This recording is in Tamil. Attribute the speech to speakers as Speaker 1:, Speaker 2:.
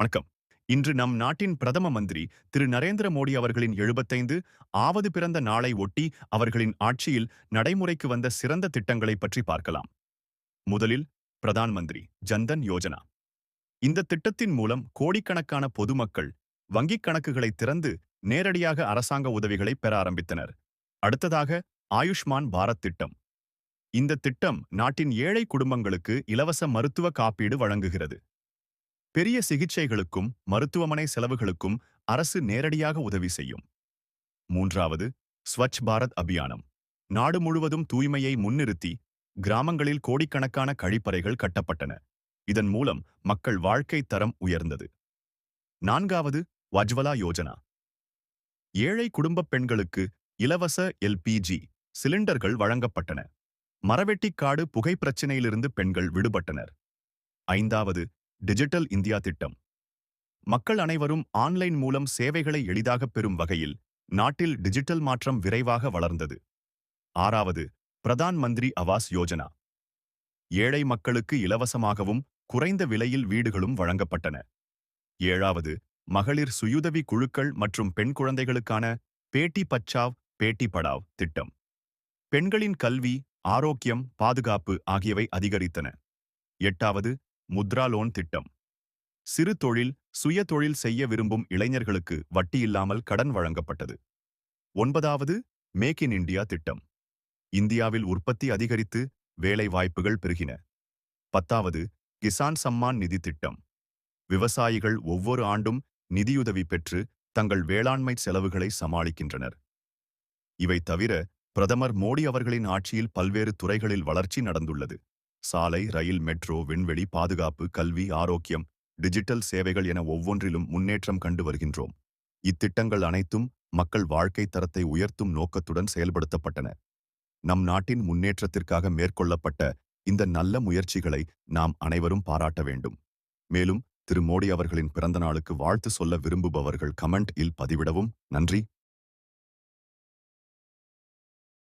Speaker 1: வணக்கம். இன்று நம் நாட்டின் பிரதம மந்திரி திரு. நரேந்திர மோடி அவர்களின் எழுபத்தைந்து ஆவது பிறந்த நாளை ஒட்டி அவர்களின் ஆட்சியில் நடைமுறைக்கு வந்த சிறந்த திட்டங்களை பற்றி பார்க்கலாம். முதலில் பிரதான் மந்திரி ஜன்தன் யோஜனா. இந்த திட்டத்தின் மூலம் கோடிக்கணக்கான பொதுமக்கள் வங்கிக் கணக்குகளை திறந்து நேரடியாக அரசாங்க உதவிகளை பெற ஆரம்பித்தனர். அடுத்ததாக ஆயுஷ்மான் பாரத் திட்டம். இந்த திட்டம் நாட்டின் ஏழை குடும்பங்களுக்கு இலவச மருத்துவ காப்பீடு வழங்குகிறது. பெரிய சிகிச்சைகளுக்கும் மருத்துவமனை செலவுகளுக்கும் அரசு நேரடியாக உதவி செய்யும். மூன்றாவது ஸ்வச் பாரத் அபியானம். நாடு முழுவதும் தூய்மையை முன்னிறுத்தி கிராமங்களில் கோடிக்கணக்கான கழிப்பறைகள் கட்டப்பட்டன. இதன் மூலம் மக்கள் வாழ்க்கை தரம் உயர்ந்தது. நான்காவது வஜ்வலா யோஜனா. ஏழை குடும்பப் பெண்களுக்கு இலவச எல்பிஜி சிலிண்டர்கள் வழங்கப்பட்டன. மரவெட்டிக்காடு புகை பிரச்சினையிலிருந்து பெண்கள் விடுபட்டனர். ஐந்தாவது டிஜிட்டல் இந்தியா திட்டம். மக்கள் அனைவரும் ஆன்லைன் மூலம் சேவைகளை எளிதாகப் பெறும் வகையில் நாட்டில் டிஜிட்டல் மாற்றம் விரைவாக வளர்ந்தது. ஆறாவது பிரதான் மந்திரி ஆவாஸ் யோஜனா. ஏழை மக்களுக்கு இலவசமாகவும் குறைந்த விலையில் வீடுகளும் வழங்கப்பட்டன. ஏழாவது மகளிர் சுயுதவி குழுக்கள் மற்றும் பெண் குழந்தைகளுக்கான பேட்டி பச்சாவ் பேட்டி படாவ் திட்டம். பெண்களின் கல்வி ஆரோக்கியம் பாதுகாப்பு ஆகியவை அதிகரித்தன. எட்டாவது முத்ரா லோன் திட்டம். சிறு தொழில் சுய தொழில் செய்ய விரும்பும் இளைஞர்களுக்கு வட்டியில்லாமல் கடன் வழங்கப்பட்டது. ஒன்பதாவது மேக் இன் இந்தியா திட்டம். இந்தியாவில் உற்பத்தி அதிகரித்து வேலை வாய்ப்புகள் பெருகின. பத்தாவது கிசான் சம்மான் நிதி திட்டம். விவசாயிகள் ஒவ்வொரு ஆண்டும் நிதியுதவி பெற்று தங்கள் வேளாண்மை செலவுகளை சமாளிக்கின்றனர். இவை தவிர பிரதமர் மோடி அவர்களின் ஆட்சியில் பல்வேறு துறைகளில் வளர்ச்சி நடந்துள்ளது. சாலை ரயில் மெட்ரோ விண்வெளி பாதுகாப்பு கல்வி ஆரோக்கியம் டிஜிட்டல் சேவைகள் என ஒவ்வொன்றிலும் முன்னேற்றம் கண்டு வருகின்றோம். இத்திட்டங்கள் அனைத்தும் மக்கள் வாழ்க்கை தரத்தை உயர்த்தும் நோக்கத்துடன் செயல்படுத்தப்பட்டன. நம் நாட்டின் முன்னேற்றத்திற்காக மேற்கொள்ளப்பட்ட இந்த நல்ல முயற்சிகளை நாம் அனைவரும் பாராட்ட வேண்டும். மேலும் திரு மோடி அவர்களின் பிறந்த நாளுக்கு வாழ்த்து சொல்ல விரும்புபவர்கள் கமெண்ட் இல் பதிவிடவும். நன்றி.